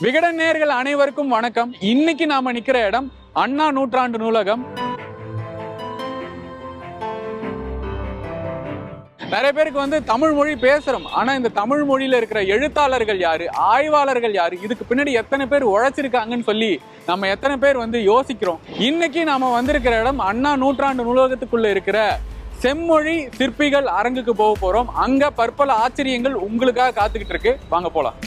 விகடன் நேர்கள் அனைவருக்கும் வணக்கம். இன்னைக்கு நாம நிக்கிற இடம் அண்ணா நூற்றாண்டு நூலகம். நிறைய பேருக்கு வந்து தமிழ் மொழி பேசுறோம். ஆனா இந்த தமிழ் மொழியில இருக்கிற எழுத்தாளர்கள் யாரு ஆய்வாளர்கள் யாரு இதுக்கு பின்னாடி எத்தனை பேர் உழைச்சிருக்காங்கன்னு சொல்லி நம்ம எத்தனை பேர் வந்து யோசிக்கிறோம். இன்னைக்கு நாம வந்திருக்கிற இடம் அண்ணா நூற்றாண்டு நூலகத்துக்குள்ள இருக்கிற செம்மொழி சிற்பிகள் அரங்குக்கு போக போறோம். அங்க பற்பல ஆச்சரியங்கள் உங்களுக்காக காத்துக்கிட்டு இருக்கு. வாங்க போலாம்.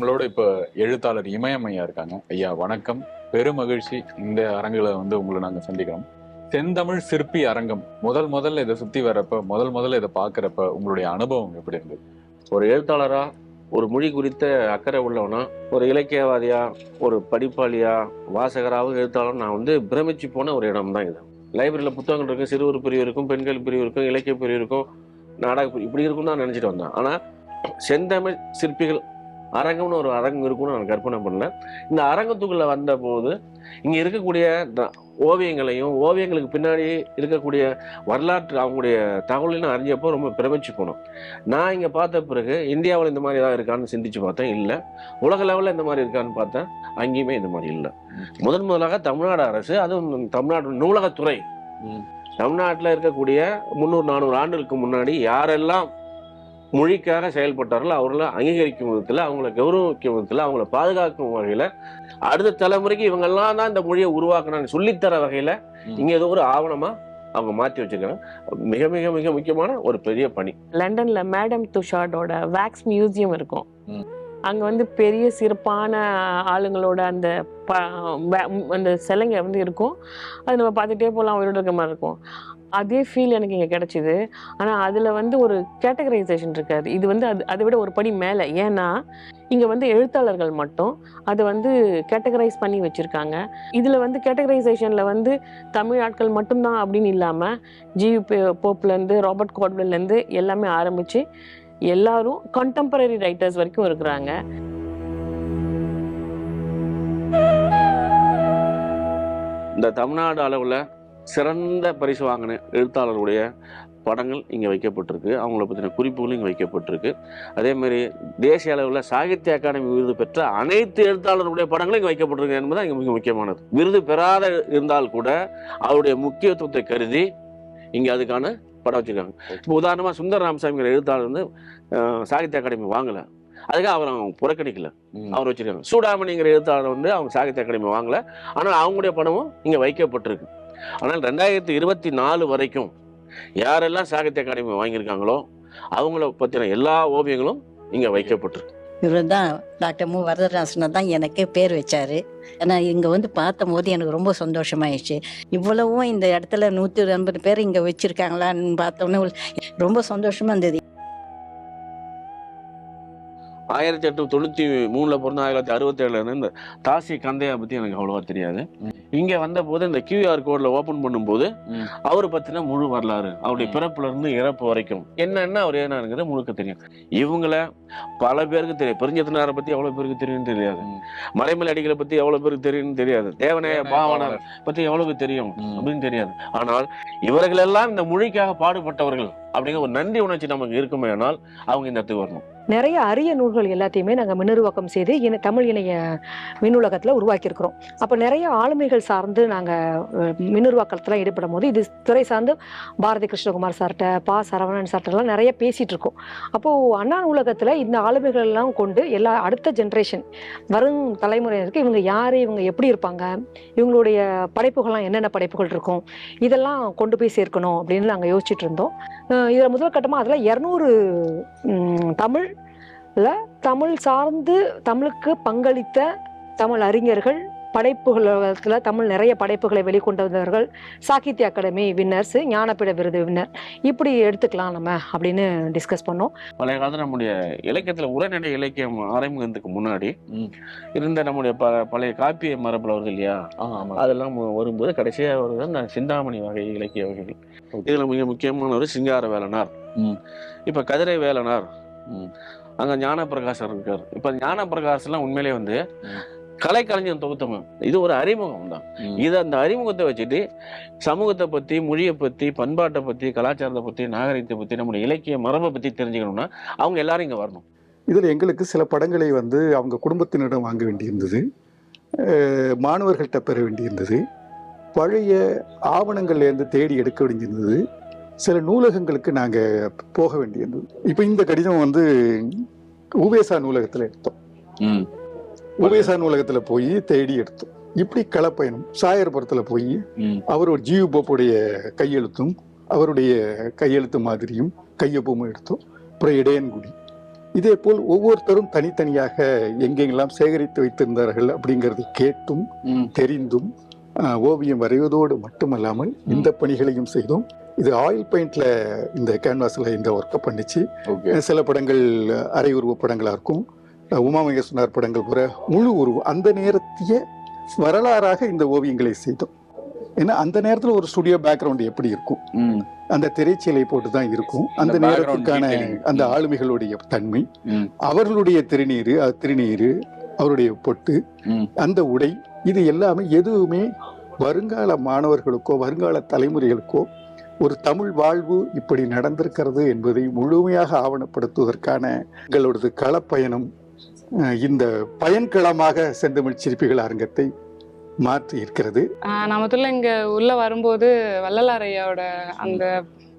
நம்மளோட இப்ப எழுத்தாளர் இமயம் ஐயா இருக்காங்க. ஐயா வணக்கம். பெருமகிழ்ச்சி இந்த அரங்குல வந்து உங்களை நாங்க சந்திக்கிறோம். செந்தமிழ் சிற்பி அரங்கம். முதல் முதல்ல இதை சுத்தி வர்றப்ப முதல் முதல்ல இதை பாக்குறப்ப உங்களுடைய அனுபவம் எப்படி இருந்தது? ஒரு எழுத்தாளரா ஒரு மொழி குறித்த அக்கறை உள்ளவனா ஒரு இலக்கியவாதியா ஒரு படிப்பாளியா வாசகராகவும் எழுத்தாளரும் நான் வந்து பிரமிச்சு போன ஒரு இடம் தான் இது. லைப்ரரியில் புத்தகங்கள் இருக்கும் சிறுவர் பிரிவு இருக்கும் பெண்கள் பிரிவு இருக்கும் இலக்கிய பிரிவு இருக்கும் நாடக இப்படி இருக்கும்னு தான் நினச்சிட்டு வந்தேன். ஆனால் செந்தமிழ் சிற்பிகள் அரங்கம்னு ஒரு அரங்கம் இருக்கும்னு நான் கற்பனை பண்ணல. இந்த அரங்கத்துக்குள்ளே வந்தபோது இங்கே இருக்கக்கூடிய த- ஓவியங்களையும் ஓவியங்களுக்கு பின்னாடி இருக்கக்கூடிய வரலாற்று அவங்களுடைய தகவலையும் அறிஞ்சப்போ ரொம்ப பிரமிச்சு போனோம். நான் இங்கே பார்த்த பிறகு இந்தியாவில் இந்த மாதிரி ஏதாவது இருக்கான்னு சிந்திச்சு பார்த்தேன் இல்லை. உலக லெவலில் இந்த மாதிரி இருக்கான்னு பார்த்தேன் அங்கேயுமே இந்த மாதிரி இல்லை. முதன் முதலாக தமிழ்நாடு அரசு அதுவும் தமிழ்நாடு நூலகத்துறை. தமிழ்நாட்டில் இருக்கக்கூடிய முந்நூறு நானூறு ஆண்டுகளுக்கு முன்னாடி யாரெல்லாம் மொழிக்காக செயல்பட்டார்களோ அவர்களை அங்கீகரிக்கும் விதத்தில் அவங்கள கௌரவிக்கும் விதத்தில் அவங்கள பாதுகாக்கும் வகையில் அடுத்த தலைமுறைக்கு இவங்கெல்லாம் தான் இந்த மொழியை உருவாக்கணும்னு சொல்லித்தர வகையில். இங்கே ஏதோ ஒரு ஆவணமாக அவங்க மாற்றி வச்சிருக்காங்க மிக மிக மிக முக்கியமான ஒரு பெரிய பணி லண்டன்ல மேடம் துஷார்டோட வேக்ஸ் மியூசியம் இருக்கும். அங்க வந்து பெரிய சிறப்பான ஆளுங்களோட அந்த ப- அந்த சிலைங்க வந்து இருக்கும். அது நம்ம பார்த்துட்டே போகலாம் உயிரோடு இருக்க மாதிரி இருக்கும். அதே ஃபீல் எனக்கு இங்கே கிடச்சிது. ஆனால் அதில் வந்து ஒரு கேட்டகரைசேஷன் இருக்காது. இது வந்து அது அதை விட ஒரு படி மேலே. ஏன்னா இங்கே வந்து எழுத்தாளர்கள் மட்டும் அதை வந்து கேட்டகரைஸ் பண்ணி வச்சுருக்காங்க. இதில் வந்து கேட்டகரைசேஷனில் வந்து தமிழ் ஆட்கள் மட்டும்தான் அப்படின்னு இல்லாமல் ஜியு போப்லேருந்து ராபர்ட் கோட்வெல்லேருந்து எல்லாமே ஆரம்பித்து எல்லாரும் கண்டெம்பரரி ரைட்டர்ஸ் வரைக்கும் இருக்கிறாங்க. இந்த தமிழ்நாடு அளவில் சிறந்த பரிசு வாங்கின எழுத்தாளருடைய படங்கள் இங்கே வைக்கப்பட்டிருக்கு. அவங்கள பற்றின குறிப்புகளும் இங்கே வைக்கப்பட்டிருக்கு. அதே மாதிரி தேசிய அளவில் சாகித்ய அகாடமி விருது பெற்ற அனைத்து எழுத்தாளருடைய படங்களும் இங்கே வைக்கப்பட்டிருக்கு என்பது இங்கே மிக முக்கியமானது. விருது பெறாத இருந்தால் கூட அவருடைய முக்கியத்துவத்தை கருதி இங்கே அதுக்கான படம் வச்சுருக்காங்க. இப்போ உதாரணமாக சுந்தர ராமசாமிங்கிற எழுத்தாளர் வந்து சாகித்ய அகாடமி வாங்கலை. அதுக்காக அவர் அவங்க புறக்கணிக்கல. அவர் வச்சிருக்காங்க. சூடாமணிங்கிற எழுத்தாளர் வந்து அவங்க சாகித்ய அகாடமி வாங்கல. ஆனால் அவங்களுடைய படமும் இங்கே வைக்கப்பட்டிருக்கு. ஆனால் ரெண்டாயிரத்தி இருபத்தி நாலு வரைக்கும் யாரெல்லாம் சாகித்ய அகாடமி வாங்கியிருக்காங்களோ அவங்கள பற்றின எல்லா ஓவியங்களும் இங்கே வைக்கப்பட்டிருக்கு. இவர் தான் டாக்டர் மு. வரதராசனை தான் எனக்கு பேர் வச்சாரு. ஏன்னா இங்கே வந்து பார்த்தபோது எனக்கு ரொம்ப சந்தோஷமாயிடுச்சு. இவ்வளவும் இந்த இடத்துல நூற்றி ஐம்பது பேர் இங்கே வச்சுருக்காங்களான்னு பார்த்தோன்னே ரொம்ப சந்தோஷமாக இருந்தது. ஆயிரத்தி எட்நூத்தி தொண்ணூற்றி மூணில் பிறந்த ஆயிரத்தி தொள்ளாயிரத்தி அறுபத்தேழுல இந்த தாசி கந்தையா பற்றி எனக்கு அவ்வளோவா தெரியாது. இங்கே வந்தபோது இந்த கியூஆர் கோடில் ஓப்பன் பண்ணும்போது. அவர் பற்றின முழு வரலாறு அவருடைய ம். பிறப்புல இருந்து இறப்பு வரைக்கும் என்னென்ன அவர் ஏனாங்கிறது முழுக்க தெரியும் இவங்கள பல பேருக்கு தெரியும் பெருஞ்சத்தினாரை பற்றி எவ்வளோ பேருக்கு தெரியும்னு தெரியாது. மலைமலை அடிகளை பற்றி எவ்வளோ பேருக்கு தெரியும்னு தெரியாது தேவனைய பாவனர் பற்றி எவ்வளவுக்கு தெரியும். அப்படின்னு தெரியாது ஆனால் இவர்களெல்லாம் இந்த மொழிக்காக பாடுபட்டவர்கள் அப்படிங்கிற ஒரு நன்றி உணர்ச்சி நமக்கு இருக்குமே ஆனால் அவங்க இந்த இடத்துக்கு வரணும். நிறைய அரிய நூல்கள் எல்லாத்தையுமே நாங்கள் மின்னுருவாக்கம் செய்து இன தமிழ் இணைய மின்னுலகத்தில் உருவாக்கியிருக்கிறோம். அப்போ நிறைய ஆளுமைகள் சார்ந்து நாங்கள் மின்னுருவாக்கத்தில் ஈடுபடும் போது இது துறை சார்ந்து பாரதி கிருஷ்ணகுமார் சார்கிட்ட பா. சரவணன் சார்ட்டெல்லாம் நிறைய பேசிகிட்டு இருக்கோம் அப்போது அண்ணா நூலகத்தில் இந்த ஆளுமைகள் எல்லாம் கொண்டு எல்லா அடுத்த ஜென்ரேஷன் வரும் தலைமுறையினருக்கு இவங்க யார் இவங்க எப்படி இருப்பாங்க இவங்களுடைய படைப்புகள்லாம் என்னென்ன படைப்புகள் இருக்கும் இதெல்லாம் கொண்டு போய் சேர்க்கணும் அப்படின்னு நாங்கள் யோசிச்சுட்டு இருந்தோம். இதில் முதல் கட்டமாக அதில் இரநூறு தமிழில் தமிழ் சார்ந்து தமிழுக்கு பங்களித்த தமிழ் அறிஞர்கள் படைப்புகளத்தில் தமிழ் நிறைய படைப்புகளை வெளிக்கொண்டு வந்தவர்கள் சாகித்ய அகாடமி வின்னர்ஸ் ஞானப்பீட விருது வின்னர் இப்படி எடுத்துக்கலாம் நம்ம அப்படின்னு டிஸ்கஸ் பண்ணோம். பழைய காலத்துல நம்முடைய இலக்கியத்துல உரைநடை இலக்கியம் ஆரம்பிக்கிறதுக்கு முன்னாடி. இருந்த நம்முடைய ப பழைய காப்பிய மரபுல வருது இல்லையா? ஆமா. அதெல்லாம் வரும்போது கடைசியா வருது அந்த சிந்தாமணி வகை இலக்கிய வகைகள். இதுல மிக முக்கியமானவர் சிங்கார வேலனார். இப்ப கதிரை வேலனார். அங்க ஞான பிரகாசர் இருக்கார். இப்ப ஞான பிரகாசம்லாம் உண்மையிலே வந்து. கலைக்கலைஞன் தொகுத்தவன் இது ஒரு அறிமுகம் தான். இது அந்த அறிமுகத்தை வச்சுட்டு சமூகத்தை பத்தி மொழியை பத்தி பண்பாட்டை பத்தி கலாச்சாரத்தை பத்தி நாகரிகத்தை பத்தி நம்முடைய இலக்கிய மரபை பத்தி தெரிஞ்சுக்கணும்னா அவங்க எல்லாரும் இங்க வரணும். இதில் எங்களுக்கு சில படங்களை வந்து அவங்க குடும்பத்தினரிடம் வாங்க வேண்டியிருந்தது. மாணவர்கள்ட்ட பெற வேண்டியிருந்தது. பழைய ஆவணங்கள்லேருந்து தேடி எடுக்க வேண்டியிருந்தது. சில நூலகங்களுக்கு நாங்கள் போக வேண்டியிருந்தது. இப்போ இந்த கடிதம் வந்து உபேசா நூலகத்தில் எடுத்தோம். ம். உபேசா நூலகத்தில் போய் தேடி எடுத்தோம். இப்படி களப்பயணம். சாயர்புரத்தில் போய். அவர் ஒரு ஜீவ் போப்புடைய கையெழுத்தும் அவருடைய கையெழுத்து மாதிரியும் கையொப்பமும் எடுத்தோம். அப்புறம் இடையன்குடி. இதே போல் ஒவ்வொருத்தரும் தனித்தனியாக எங்கெங்கெல்லாம் சேகரித்து வைத்திருந்தார்கள் அப்படிங்கிறதை கேட்டும். தெரிந்தும் ஓவியம் வரைவதோடு மட்டுமல்லாமல் இந்த பணிகளையும் செய்தோம். இது ஆயில் பெயிண்ட்ல இந்த கேன்வாஸ்ல இந்த ஒர்க்கை பண்ணிச்சு. சில படங்கள் அரை உருவ படங்களா இருக்கும். அஹ், உமா மகேஸ்வரனார் படங்கள் கூட முழு உருவம் அந்த நேரத்திய வரலாறாக இந்த ஓவியங்களை செய்தோம் ஏன்னா அந்த நேரத்தில் ஒரு ஸ்டுடியோ பேக்ரவுண்ட் எப்படி இருக்கும். அந்த திரைச்சீலை போட்டு தான் இருக்கும் அந்த நேரத்துக்கான. அந்த. ஆளுமைகளுடைய தன்மை. அவர்களுடைய திருநீரு அது திருநீரு அவருடைய பொட்டு. அந்த உடை இது எல்லாமே எதுவுமே வருங்கால மாணவர்களுக்கோ வருங்கால தலைமுறைகளுக்கோ ஒரு தமிழ் வாழ்வு இப்படி நடந்திருக்கிறது என்பதை முழுமையாக ஆவணப்படுத்துவதற்கான எங்களோடது களப்பயணம் இந்த பயன்களமாக செந்தமிழ் சிற்பிகள் அரங்கத்தை மாற்றி இருக்கிறது ஆஹ் நான் முதல்ல இங்க உள்ள வரும்போது வள்ளலாரையோட அந்த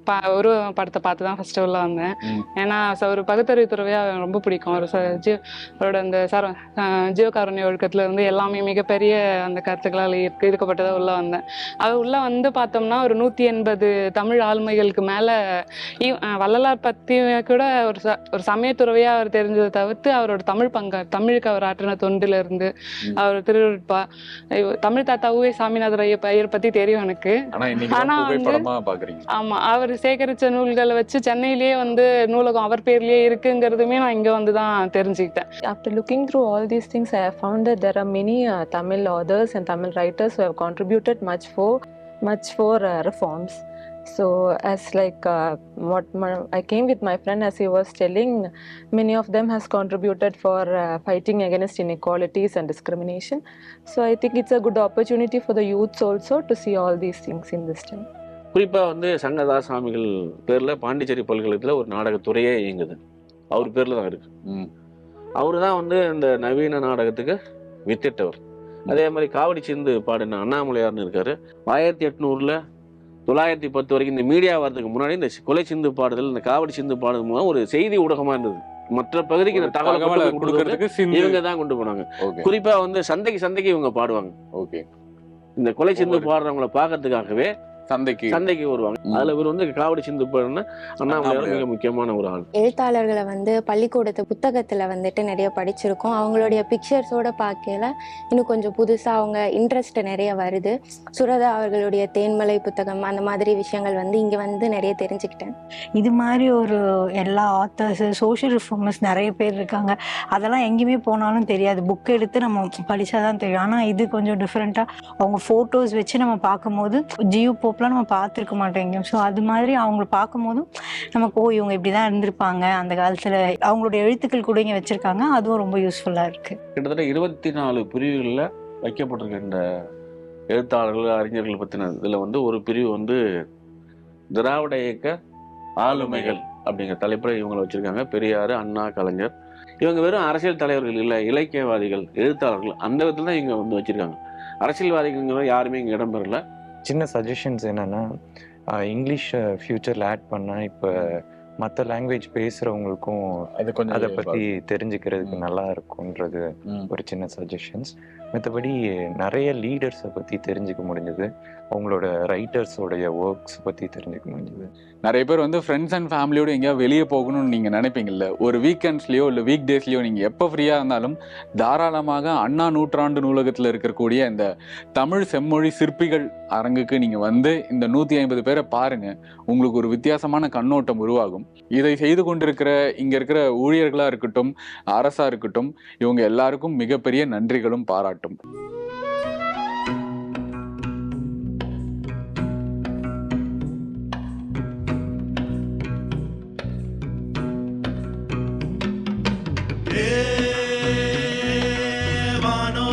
உருவ படத்தை பார்த்து தான் ஃபர்ஸ்ட் உள்ள வந்தேன். ஏன்னா ஒரு பகுத்தறிவு துறவியா ரொம்ப பிடிக்கும். ஒரு ஜீவ அவரோட அந்த சர ஆஹ் ஜீவகாருண்ய ஒழுக்கத்துல இருந்து எல்லாமே மிகப்பெரிய அந்த கருத்துக்களால் ஈர்க்க ஈர்க்கப்பட்டதா உள்ள வந்தேன். அது உள்ள வந்து பார்த்தோம்னா ஒரு நூத்தி எண்பது தமிழ் ஆளுமைகளுக்கு மேல வள்ளலார் பத்தி கூட ஒரு ச ஒரு சமய துறவியா அவர் தெரிஞ்சதை தவிர்த்து அவரோட தமிழ் பங்க தமிழுக்கு அவர் ஆற்றின தொண்டுல இருந்து ம். அவர் திருவிழா தமிழ் தாத்தா ஊவே சாமிநாதர் ஐயர் பத்தி தெரியும் எனக்கு. ஆனா வந்து- ஆமா அவர் சேகரிச்ச நூல்களை வச்சு சென்னையிலேயே வந்து நூலகம் அவர் பேர்லயே இருக்குங்கிறதுமே நான் இங்க வந்து தான் தெரிஞ்சுக்கிட்டேன் After looking through all these things, I have found that there are many uh, Tamil authors and Tamil writers who have contributed much for much for uh, reforms. So, as like uh, what my, I came with my friend, as he was telling, many of them has contributed for uh, fighting against inequalities and discrimination. So, I think it's a good opportunity for the youths also to see all these things in this time. குறிப்பா வந்து சங்கதாஸ் சாமிகள் பேர்ல பாண்டிச்சேரி பல்கலைக்கழகத்துல ஒரு நாடகத்துறையே இயங்குது. அவர் பேர்ல தான் இருக்கு. ம். அவரு தான் வந்து இந்த நவீன நாடகத்துக்கு வித்திட்டவர். அதே மாதிரி காவடி சிந்து பாடின அண்ணாமலையார்னு இருக்காரு. ஆயிரத்தி எட்நூறுல தொள்ளாயிரத்தி பத்து வரைக்கும் இந்த மீடியா வரதுக்கு முன்னாடி இந்த கொலை சிந்து பாடுதல் இந்த காவடி சிந்து பாடுதல் மூலம் ஒரு செய்தி ஊடகமா இருந்தது. மற்ற பகுதிக்கு இந்த தகவலை கொடுக்கறதுக்கு இவங்க தான் கொண்டு போனாங்க. குறிப்பா வந்து சந்தைக்கு சந்தைக்கு இவங்க பாடுவாங்க. ஓகே. இந்த கொலை சிந்து பாடுறவங்கள பார்க்கறதுக்காகவே சந்தைக்கு. சந்தைக்கு வருவாங்க. அதுல இவர் வந்து காவடி சிந்து அண்ணாமலையார். மிக முக்கியமான ஒரு ஆள். எழுத்தாளர்களை வந்து பள்ளிக்கூடத்து புத்தகத்தில் வந்துட்டு நிறைய படிச்சிருக்கோம். அவங்களுடைய பிக்சர்ஸோட பார்க்கல இன்னும் கொஞ்சம் புதுசாக அவங்க இன்ட்ரெஸ்ட் நிறைய வருது. சுரதா அவர்களுடைய தேன்மலை புத்தகம் அந்த மாதிரி விஷயங்கள் வந்து இங்கே வந்து நிறைய தெரிஞ்சுக்கிட்டேன். இது மாதிரி ஒரு எல்லா ஆத்தர்ஸ் சோஷியல் ரிஃபார்மர்ஸ் நிறைய பேர் இருக்காங்க. அதெல்லாம் எங்கேயுமே போனாலும் தெரியாது. புக் எடுத்து நம்ம படிச்சாதான் தெரியும். ஆனால் இது கொஞ்சம் டிஃப்ரெண்ட்டாக அவங்க ஃபோட்டோஸ் வச்சு நம்ம பார்க்கும்போது ஜியோ போப்லாம் நம்ம பார்த்துருக்க மாட்டோம். எங்கேயும் ஸோ அது மாதிரி அவங்கள பார்க்கும்போதும் நமக்கு ஓ இவங்க இப்படி தான் இருந்திருப்பாங்க. அந்த காலத்தில் அவங்களுடைய எழுத்துக்கள் கூட இங்கே வச்சுருக்காங்க. அதுவும் ரொம்ப யூஸ்ஃபுல்லாக இருக்குது கிட்டத்தட்ட இருபத்தி நாலு பிரிவுகளில் வைக்கப்பட்டிருக்க இந்த எழுத்தாளர்கள் அறிஞர்கள் பற்றின இதில் வந்து ஒரு பிரிவு வந்து திராவிட இயக்க ஆளுமைகள் அப்படிங்கிற தலைப்பில் இவங்களை வச்சுருக்காங்க. பெரியார் அண்ணா கலைஞர். இவங்க வெறும் அரசியல் தலைவர்கள் இல்லை இலக்கியவாதிகள் எழுத்தாளர்கள் அந்த விதத்தில் தான் இங்கே வந்து வச்சுருக்காங்க. அரசியல்வாதிகள் யாருமே இங்கே இடம்பெறல சின்ன சஜஷன்ஸ் என்னென்னா இங்கிலீஷை இங்கிலீஷ் ஆட் பண்ணால் இப்போ மற்ற லாங்குவேஜ் பேசுகிறவங்களுக்கும் அது கொஞ்சம் அதை பற்றி தெரிஞ்சுக்கிறதுக்கு. நல்லா இருக்கும்ன்றது. ஒரு சின்ன சஜஷன்ஸ் மற்றபடி நிறைய லீடர்ஸை பற்றி தெரிஞ்சுக்க முடிஞ்சது. அவங்களோட ரைட்டர்ஸோடைய ஒர்க்ஸ் பற்றி தெரிஞ்சுக்க முடிஞ்சுது. நிறைய பேர் வந்து ஃப்ரெண்ட்ஸ் அண்ட் ஃபேமிலியோட எங்கேயாவது வெளியே போகணும்னு நீங்கள் நினைப்பீங்கல்ல. ஒரு வீக்கெண்ட்ஸ்லையோ இல்லை வீக் டேஸ்லையோ நீங்கள் எப்போ ஃப்ரீயாக இருந்தாலும் தாராளமாக அண்ணா நூற்றாண்டு நூலகத்தில் இருக்கக்கூடிய இந்த தமிழ் செம்மொழி சிற்பிகள் அரங்குக்கு நீங்கள் வந்து இந்த நூற்றி ஐம்பது பேரை பாருங்கள் உங்களுக்கு ஒரு வித்தியாசமான கண்ணோட்டம் உருவாகும். இதை செய்து கொண்டிருக்கிற இங்கே இருக்கிற ஊழியர்களாக இருக்கட்டும் அரசாக இருக்கட்டும் இவங்க எல்லாருக்கும் மிகப்பெரிய நன்றிகளும் பாராட்டும். வானோ